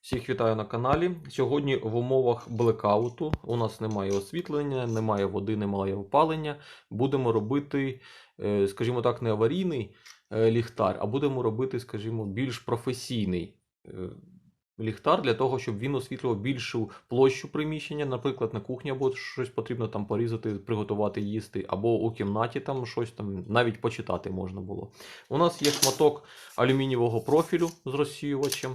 Всіх вітаю на каналі. Сьогодні в умовах блекауту у нас немає освітлення, немає води, немає опалення. Будемо робити, е, скажімо так, не аварійний е, ліхтар, а будемо робити, скажімо, більш професійний е, ліхтар для того, щоб він освітлював більшу площу приміщення, наприклад, на кухні або щось потрібно там порізати, приготувати їсти, або у кімнаті там щось там навіть почитати можна було. У нас є шматок алюмінієвого профілю з розсіювачем.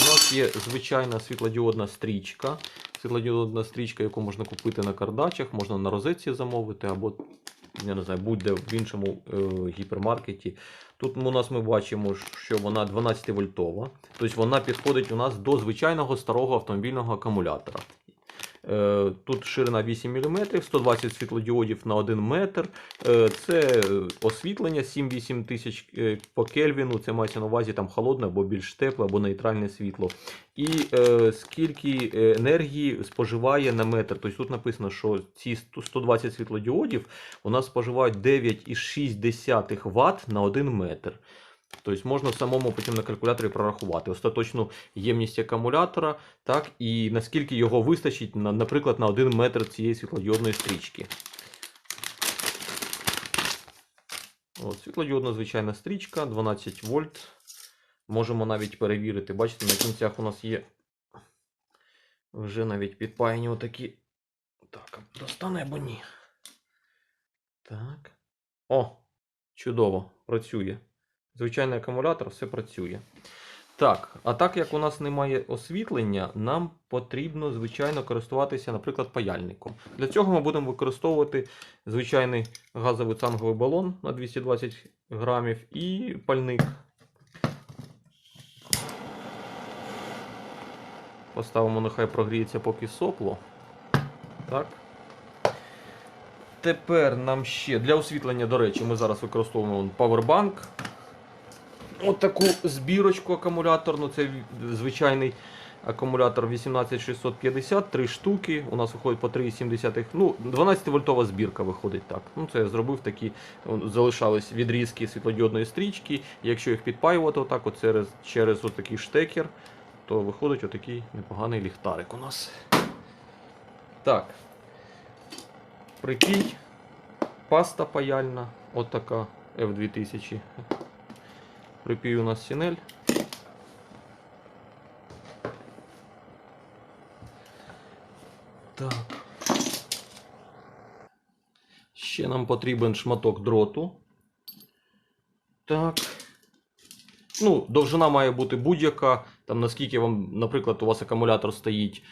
У нас є звичайна світлодіодна стрічка. Світлодіодна стрічка, яку можна купити на кардачах, можна на розетці замовити, або я не знаю, будь-де в іншому е, гіпермаркеті. Тут у нас ми бачимо, що вона 12 вольтова, тобто вона підходить у нас до звичайного старого автомобільного акумулятора. Е, Тут ширина 8 мм, 120 світлодіодів на 1 метр. Е, Це освітлення 7-8 тисяч е, по Кельвіну. Це мається на увазі там холодне або більш тепле, або нейтральне світло. І скільки енергії споживає на метр. Тобто тут написано, що ці 120 світлодіодів у нас споживають 9,6 Вт на 1 метр. Тобто можна самому потім на калькуляторі прорахувати остаточну ємність акумулятора, так, і наскільки його вистачить, на, наприклад, на 1 метр цієї світлодіодної стрічки. От, світлодіодна звичайна стрічка, 12 вольт. Можемо навіть перевірити. Бачите, на кінцях у нас є вже навіть підпаяні отакі. Так, достане або ні. Так. О, чудово, працює. Звичайний акумулятор, все працює. Так, а так як у нас немає освітлення, нам потрібно, звичайно, користуватися, наприклад, паяльником. Для цього ми будемо використовувати звичайний газовий цанговий балон на 220 грамів і пальник. Поставимо, нехай прогріється поки сопло. Так. Тепер нам ще для освітлення, до речі, ми зараз використовуємо павербанк. От таку збірочку акумуляторну. Це звичайний акумулятор 18650, 3 штуки. У нас виходить по 3,7. Ну, 12 вольтова збірка виходить так. Ну, це я зробив такі, залишались відрізки світлодіодної стрічки. Якщо їх підпаювати отак, от через, через отакий штекер, то виходить отакий непоганий ліхтарик у нас. Так. Припій. Паста паяльна. От така F2000. Припій у нас сінель. Так. Ще нам потрібен шматок дроту. Так. Ну, довжина має бути будь-яка. Там наскільки вам, наприклад, у вас акумулятор стоїть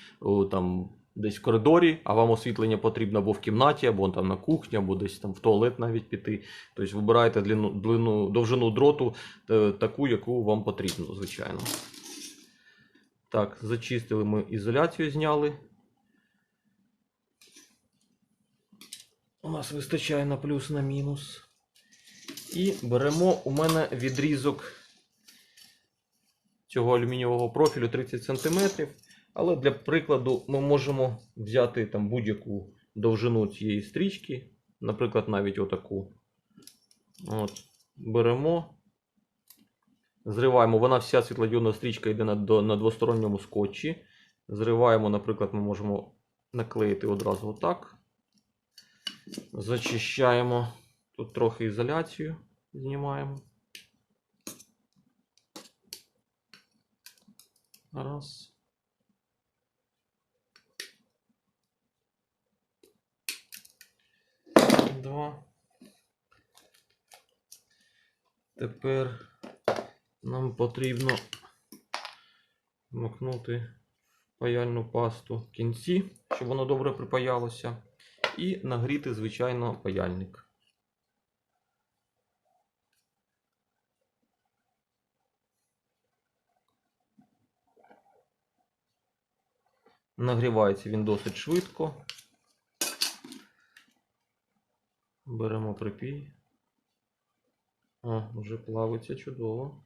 там десь в коридорі, а вам освітлення потрібно або в кімнаті, або там на кухні, або десь там в туалет навіть піти. Тобто вибираєте длину, длину, довжину дроту е, таку, яку вам потрібно, звичайно. Так, зачистили ми ізоляцію, зняли. У нас вистачає на плюс, на мінус. І беремо у мене відрізок цього алюмінієвого профілю 30 см. Але для прикладу ми можемо взяти там будь-яку довжину цієї стрічки, наприклад, навіть отаку. От. Беремо, зриваємо. Вона вся світлодіодна стрічка йде на, на двосторонньому скотчі. Зриваємо, наприклад, ми можемо наклеїти одразу отак. Зачищаємо. Тут трохи ізоляцію знімаємо. Раз. Два. Тепер нам потрібно вмикнути паяльну пасту в кінці, щоб воно добре припаялося. І нагріти, звичайно, паяльник. Нагрівається він досить швидко. Беремо припій. О, вже плавиться чудово.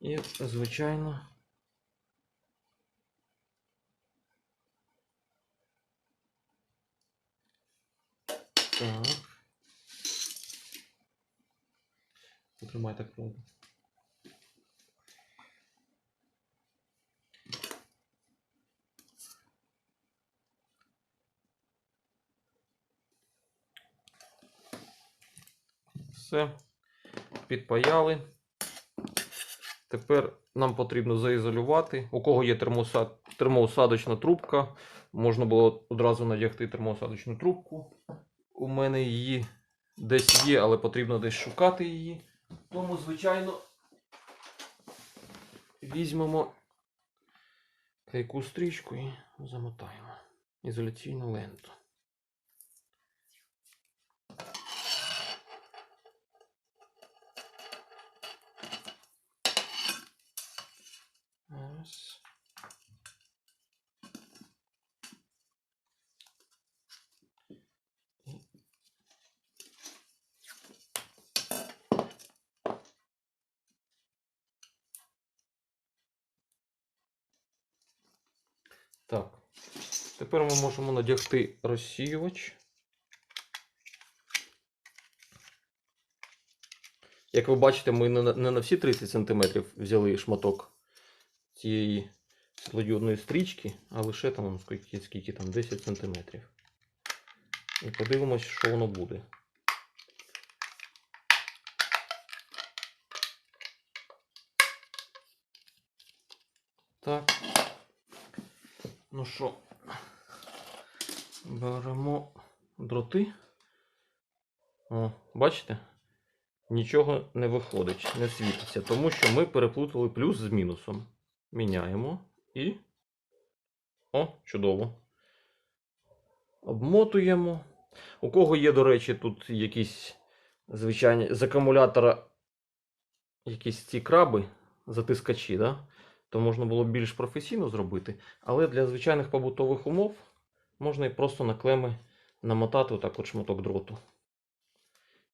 І, звичайно. Так. Потримай так пробу. Все. Підпаяли. Тепер нам потрібно заізолювати. У кого є термоусад... термоусадочна трубка, можна було одразу надягти термоусадочну трубку. У мене її десь є, але потрібно десь шукати її. Тому, звичайно, візьмемо клейку стрічку і замотаємо ізоляційну ленту. Ось. Так. Тепер ми можемо надягти розсіювач. Як ви бачите, ми не на всі 30 см взяли шматок цієї світлодіодної стрічки, а лише там скільки, скільки там 10 см. І подивимось, що воно буде. Так. Ну що, беремо дроти. О, бачите? Нічого не виходить, не світиться, тому що ми переплутали плюс з мінусом. Міняємо і. О, чудово. Обмотуємо. У кого є, до речі, тут якісь звичайні з акумулятора якісь ці краби, затискачі, да? то можна було більш професійно зробити. Але для звичайних побутових умов можна і просто на клеми намотати отак от шматок дроту.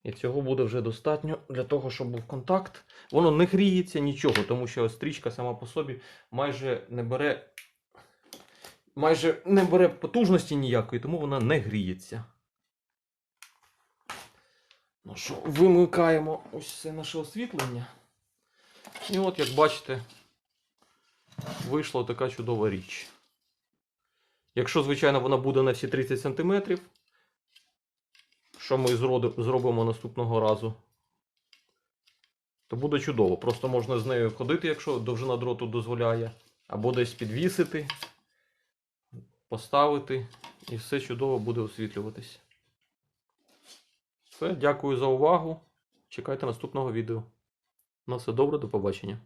І цього буде вже достатньо для того, щоб був контакт. Воно не гріється нічого, тому що стрічка сама по собі майже не бере, майже не бере потужності ніякої, тому вона не гріється. Ну що, вимикаємо ось це наше освітлення. І от, як бачите, вийшла така чудова річ. Якщо, звичайно, вона буде на всі 30 см, що ми зробимо наступного разу, то буде чудово. Просто можна з нею ходити, якщо довжина дроту дозволяє, або десь підвісити, поставити, і все чудово буде освітлюватись. Все, дякую за увагу. Чекайте наступного відео. На все добре, до побачення.